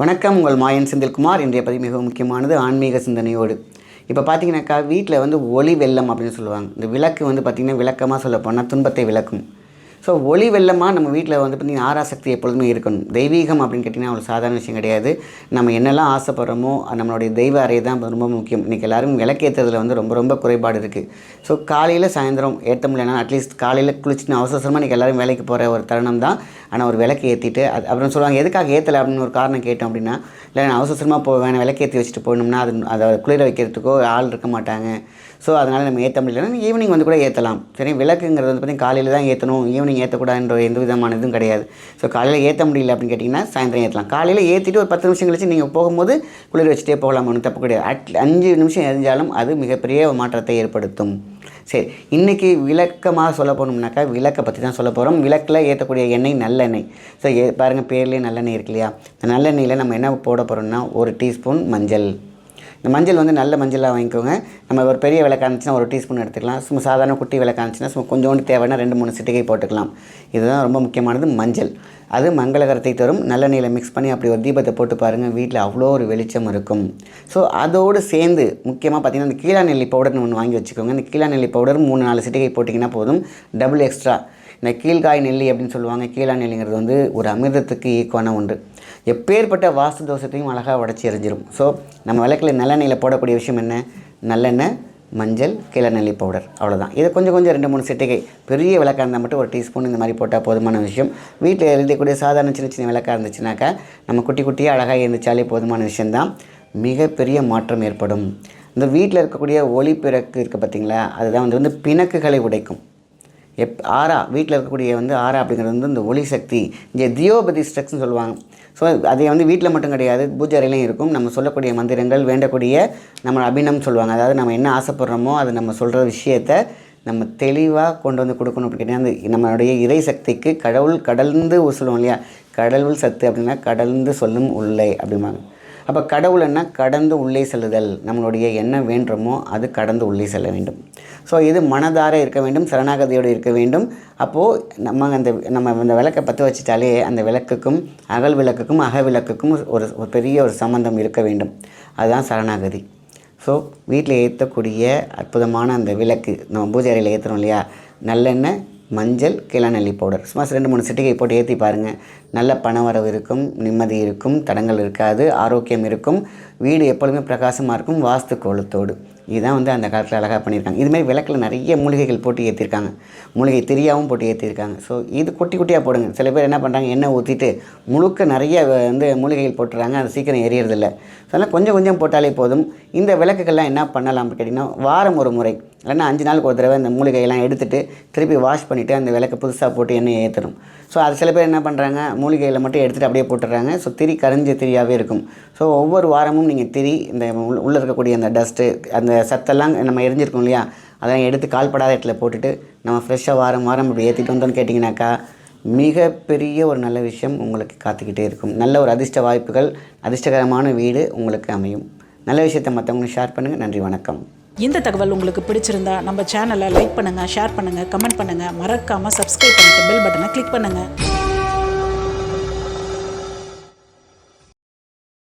வணக்கம் உங்கள் மாயன் செந்தில்குமார். இன்றைய பதிவு மிகவும் முக்கியமானது ஆன்மீக சிந்தனையோடு. இப்போ பார்த்தீங்கன்னாக்கா வீட்டில் வந்து ஒளி வெள்ளம் அப்படின்னு சொல்லுவாங்க. இந்த விளக்கு வந்து பார்த்திங்கன்னா விளக்கமாக சொல்ல போனால் துன்பத்தை விளக்கும். ஸோ ஒளி வெள்ளமாக நம்ம வீட்டில் வந்து பார்த்திங்கன்னா ஆராசக்தி எப்பொழுதுமே இருக்கணும். தெய்வீகம் அப்படின்னு கேட்டிங்கன்னா அவ்வளோ சாதாரண விஷயம் கிடையாது. நம்ம என்னெல்லாம் ஆசைப்படுறோமோ நம்மளுடைய தெய்வ அறை தான் ரொம்ப முக்கியம். இன்றைக்கி எல்லாரும் விளக்கேற்றுறதுல வந்து ரொம்ப ரொம்ப குறைபாடு இருக்குது ஸோ காலையில் சாயந்தரம் ஏற்ற முடியலனா அட்லீஸ்ட் காலையில் குளிச்சுட்டு அவசரமாக இன்றைக்கி எல்லோரும் வேலைக்கு போகிற ஒரு தருணம் தான். ஆனால் ஒரு விளக்கு ஏற்றிட்டு அது அப்புறம் சொல்லுவாங்க எதுக்காக ஏற்றலை அப்படின்னு ஒரு காரணம் கேட்டோம் அப்படின்னா இல்லை நான் அவசர அவசரமாக போவேன் விளக்கேற்றி வச்சுட்டு போகணும்னா அது அதை குளிர வைக்கிறதுக்கோ ஆள் இருக்க மாட்டாங்க. ஸோ அதனால் நம்ம ஏற்ற முடியலன்னா ஈவினிங் வந்து கூட ஏற்றலாம் சரி விளக்குங்கிறது வந்து பார்த்திங்கன்னா காலையில் தான் ஏற்றணும் ஈவினிங் ஏற்றக்கூடாதுன்ற எந்த விதமான இதுவும் கிடையாது. ஸோ காலையில் ஏற்ற முடியல அப்படின்னு கேட்டிங்கன்னா சாயந்தரம் ஏற்றலாம் காலையில் ஏற்றிட்டு ஒரு பத்து நிமிஷம் கழிச்சு நீங்கள் போகும்போது குளிர் வச்சுட்டே போகலாம் ஒன்றும் தப்பு கிடையாது. அட் அஞ்சு நிமிஷம் எரிஞ்சாலும் அது மிகப்பெரிய மாற்றத்தை ஏற்படுத்தும். சரி இன்றைக்கி விளக்கமாக சொல்ல போகணும்னாக்கா விளக்கை பற்றி தான் சொல்ல போகிறோம் விளக்கில் ஏற்றக்கூடிய எண்ணெய் நல்லெண்ணெய். ஸோ ஏ பாருங்கள் பேர்லேயே நல்லெண்ணெய் இருக்கு இல்லையா? இந்த நல்லெண்ணெயில் நம்ம என்ன போட போகிறோம்னா ஒரு டீஸ்பூன் மஞ்சள். இந்த மஞ்சள் வந்து நல்ல மஞ்சளாக வாங்கிக்கோங்க. நம்ம ஒரு பெரிய விளக்கு இருந்துச்சுன்னா ஒரு டீஸ்பூன் எடுத்துக்கலாம். சும்மா சாதாரண குட்டி விளக்கு இருந்துச்சுன்னா சும்மா கொஞ்சோண்டு தேவைன்னா ரெண்டு மூணு சிட்டிகை போட்டுக்கலாம். இதுதான் ரொம்ப முக்கியமானது மஞ்சள். அது மங்களகரத்தை தரும். நல்ல நல்லெண்ணெயில் மிக்ஸ் பண்ணி அப்படி ஒரு தீபத்தை போட்டு பாருங்கள் வீட்டில் அவ்வளோ ஒரு வெளிச்சம் இருக்கும். ஸோ அதோடு சேர்ந்து முக்கியமாக பார்த்தீங்கன்னா இந்த கீழா நெல்லி பவுடர்னு ஒன்று வாங்கி வச்சுக்கோங்க. இந்த கீழா நெல்லி பவுடர் மூணு நாலு சிட்டிகை போட்டிங்கன்னா போதும். டபுள் எக்ஸ்ட்ரா இந்த கீழ்காய் நெல்லி அப்படின்னு சொல்லுவாங்க. கீழா நெல்லிங்கிறது வந்து ஒரு அமிர்தத்துக்கு ஈக்குவான ஒன்று. எப்பேற்பட்ட வாஸ்து தோஷத்தையும் அழகாக உடச்சி எறிஞ்சிரும் ஸோ நம்ம விளக்கில் நல்லெண்ணெயில் போடக்கூடிய விஷயம் என்ன? நல்லெண்ணெய் மஞ்சள் கிளநெல்லி பவுடர் அவ்வளோதான் இதை கொஞ்சம் கொஞ்சம் ரெண்டு மூணு சிட்டிகை. பெரிய விளக்காக இருந்தால் மட்டும் ஒரு டீஸ்பூன் இந்த மாதிரி போட்டால் போதுமான விஷயம். வீட்டில் எழுதக்கூடிய சாதாரண சின்ன சின்ன விளக்காக இருந்துச்சுனாக்கா நம்ம குட்டி குட்டியாக அழகாக இருந்துச்சாலே போதுமான விஷயந்தான் மிகப்பெரிய மாற்றம் ஏற்படும். இந்த வீட்டில் இருக்கக்கூடிய ஒளி பிறக்கு இருக்குது பார்த்தீங்களா அதுதான் வந்து வந்து பிணக்குகளை உடைக்கும். எப் ஆறா வீட்டில் இருக்கக்கூடிய வந்து ஆறா அப்படிங்கிறது வந்து இந்த ஒளி சக்தி இங்கே தியோபதி ஸ்ட்ரக்ஸ்ன்னு சொல்லுவாங்க. ஸோ அதை வந்து வீட்டில் மட்டும் கிடையாது. பூஜை அறையிலையும் இருக்கும். நம்ம சொல்லக்கூடிய மந்திரங்கள் வேண்டக்கூடிய நம்ம அபிநம் சொல்லுவாங்க. அதாவது நம்ம என்ன ஆசைப்படுறோமோ அது நம்ம சொல்கிற விஷயத்த நம்ம தெளிவாக கொண்டு வந்து கொடுக்கணும் அப்படின்னு. கேட்டால் அந்த நம்மளுடைய இறை சக்திக்கு கடவுள் கடல்ந்து சொல்லுவோம் இல்லையா? கடவுள் சத்து அப்படின்னா கடல்ந்து சொல்லும் உள்ளே அப்படிம்பாங்க. அப்போ கடவுள்னா கடந்து உள்ளே செல்லுதல். நம்மளுடைய என்ன வேண்டுமோ அது கடந்து உள்ளே செல்ல வேண்டும். ஸோ இது மனதார இருக்க வேண்டும் சரணாகதியோடு இருக்க வேண்டும். அப்போது நம்ம அந்த நம்ம அந்த விளக்கை பற்ற வச்சிட்டாலே அந்த விளக்குக்கும் அகல் விளக்குக்கும் அக விளக்குக்கும் ஒரு ஒரு பெரிய ஒரு சம்பந்தம் இருக்க வேண்டும். அதுதான் சரணாகதி. ஸோ வீட்டில் ஏற்றக்கூடிய அற்புதமான அந்த விளக்கு நம்ம பூஜை அறையில் ஏற்றுறோம் இல்லையா? நல்லெண்ணெய் மஞ்சள் கிளநெல்லி பவுடர் சும்மா ரெண்டு மூணு சிட்டிகை போட்டு ஏற்றி பாருங்கள் நல்ல பணவரவு இருக்கும் நிம்மதி இருக்கும் தடங்கள் இருக்காது ஆரோக்கியம் இருக்கும் வீடு எப்பொழுதுமே பிரகாசமாக இருக்கும் வாஸ்து கோலத்தோடு. இதுதான் வந்து அந்த காலத்தில் அழகாக பண்ணியிருக்காங்க. இதுமாதிரி விளக்கில் நிறைய மூலிகைகள் போட்டு ஏற்றிருக்காங்க மூலிகை திரியாவும் போட்டு ஏற்றிருக்காங்க ஸோ இது குட்டி குட்டியாக போடுங்க. சில பேர் என்ன பண்ணுறாங்க எண்ணெய் ஊற்றிட்டு முழுக்க நிறைய வந்து மூலிகைகள் போட்டுறாங்க. அது சீக்கிரம் எரியறதில்ல. ஸோ அதனால் கொஞ்சம் கொஞ்சம் போட்டாலே போதும். இந்த விளக்குகள்லாம் என்ன பண்ணலாம் கேட்டிங்கன்னா வாரம் ஒரு முறை இல்லைன்னா அஞ்சு நாளுக்கு ஒரு தடவை அந்த மூலிகையெல்லாம் எடுத்துகிட்டு திருப்பி வாஷ் பண்ணிவிட்டு அந்த விளக்கு புதுசாக போட்டு எண்ணெய் ஏற்றணும் ஸோ அது சில பேர் என்ன பண்ணுறாங்க மூலிகையில் மட்டும் எடுத்துகிட்டு அப்படியே போட்டுடுறாங்க. ஸோ திரி கரைஞ்ச திரியாகவே இருக்கும். ஸோ ஒவ்வொரு வாரமும் நீங்கள் திரி இந்த உள்ளே இருக்கக்கூடிய அந்த டஸ்ட்டு அந்த சத்தெல்லாம் நம்ம எரிஞ்சிருக்கோம் இல்லையா? அதெல்லாம் எடுத்து கால்படாத இடத்துல போட்டுட்டு நம்ம ஃப்ரெஷ்ஷாக வாரம் வாரம் இப்படி ஏற்றிட்டு வந்தோம்னு கேட்டிங்கனாக்கா மிகப்பெரிய ஒரு நல்ல விஷயம் உங்களுக்கு காத்துக்கிட்டே இருக்கும். நல்ல ஒரு அதிர்ஷ்ட வாய்ப்புகள் அதிர்ஷ்டகரமான வீடு உங்களுக்கு அமையும். நல்ல விஷயத்தை மற்றவங்களுக்கு ஷேர் பண்ணுங்கள் நன்றி வணக்கம். இந்த தகவல் உங்களுக்கு பிடிச்சிருந்தா நம்ம சேனலை லைக் பண்ணுங்கள் ஷேர் பண்ணுங்க கமெண்ட் பண்ணுங்கள் மறக்காமல் சப்ஸ்கிரைப் பண்ணிட்டு பெல் பட்டனை கிளிக் பண்ணுங்கள்